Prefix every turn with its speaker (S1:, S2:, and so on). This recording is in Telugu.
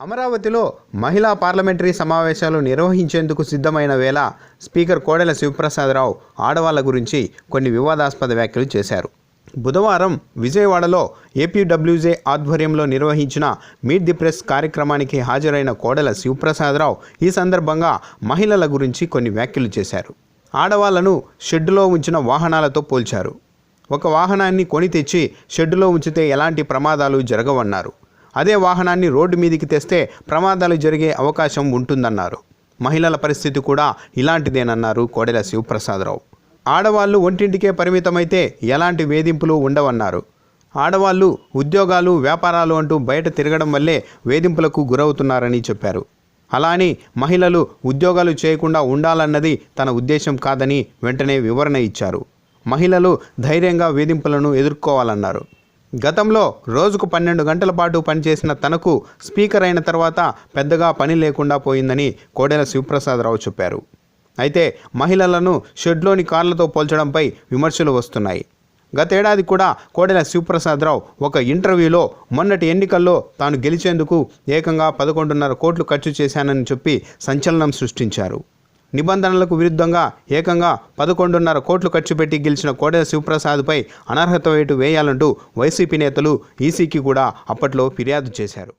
S1: అమరావతిలో మహిళా పార్లమెంటరీ సమావేశాలు నిర్వహించేందుకు సిద్ధమైన వేళ స్పీకర్ కోడెల శివప్రసాదరావు ఆడవాళ్ళ గురించి కొన్ని వివాదాస్పద వ్యాఖ్యలు చేశారు. బుధవారం విజయవాడలో ఏపీడబ్ల్యూజే ఆధ్వర్యంలో నిర్వహించిన మీట్ ది ప్రెస్ కార్యక్రమానికి హాజరైన కోడెల శివప్రసాదరావు ఈ సందర్భంగా మహిళల గురించి కొన్ని వ్యాఖ్యలు చేశారు. ఆడవాళ్ళను షెడ్డులో ఉంచిన వాహనాలతో పోల్చారు. ఒక వాహనాన్ని కొని తెచ్చి షెడ్డులో ఉంచితే ఎలాంటి ప్రమాదాలు జరగవన్నారు. అదే వాహనాన్ని రోడ్డు మీదికి తెస్తే ప్రమాదాలు జరిగే అవకాశం ఉంటుందన్నారు. మహిళల పరిస్థితి కూడా ఇలాంటిదేనన్నారు కోడెల శివప్రసాదరావు. ఆడవాళ్ళు ఒంటింటికే పరిమితమైతే ఎలాంటి వేధింపులు ఉండవన్నారు. ఆడవాళ్ళు ఉద్యోగాలు వ్యాపారాలు అంటూ బయట తిరగడం వల్లే వేధింపులకు గురవుతున్నారని చెప్పారు. అలా అని మహిళలు ఉద్యోగాలు చేయకుండా ఉండాలన్నది తన ఉద్దేశం కాదని వెంటనే వివరణ ఇచ్చారు. మహిళలు ధైర్యంగా వేధింపులను ఎదుర్కోవాలన్నారు. గతంలో రోజుకు పన్నెండు గంటల పాటు పనిచేసిన తనకు స్పీకర్ అయిన తర్వాత పెద్దగా పని లేకుండా పోయిందని కోడెల శివప్రసాదరావు చెప్పారు. అయితే మహిళలను షెడ్లోని కార్లతో పోల్చడంపై విమర్శలు వస్తున్నాయి. గతేడాది కూడా కోడెల శివప్రసాదరావు ఒక ఇంటర్వ్యూలో మొన్నటి ఎన్నికల్లో తాను గెలిచేందుకు ఏకంగా పదకొండున్నర కోట్లు ఖర్చు చేశానని చెప్పి సంచలనం సృష్టించారు. నిబంధనలకు విరుద్ధంగా ఏకంగా పదకొండున్నర కోట్లు ఖర్చు పెట్టి గెలిచిన కోడెల శివప్రసాద్పై అనర్హత వేటు వేయాలంటూ వైసీపీ నేతలు ఈసీకి కూడా అప్పట్లో ఫిర్యాదు చేశారు.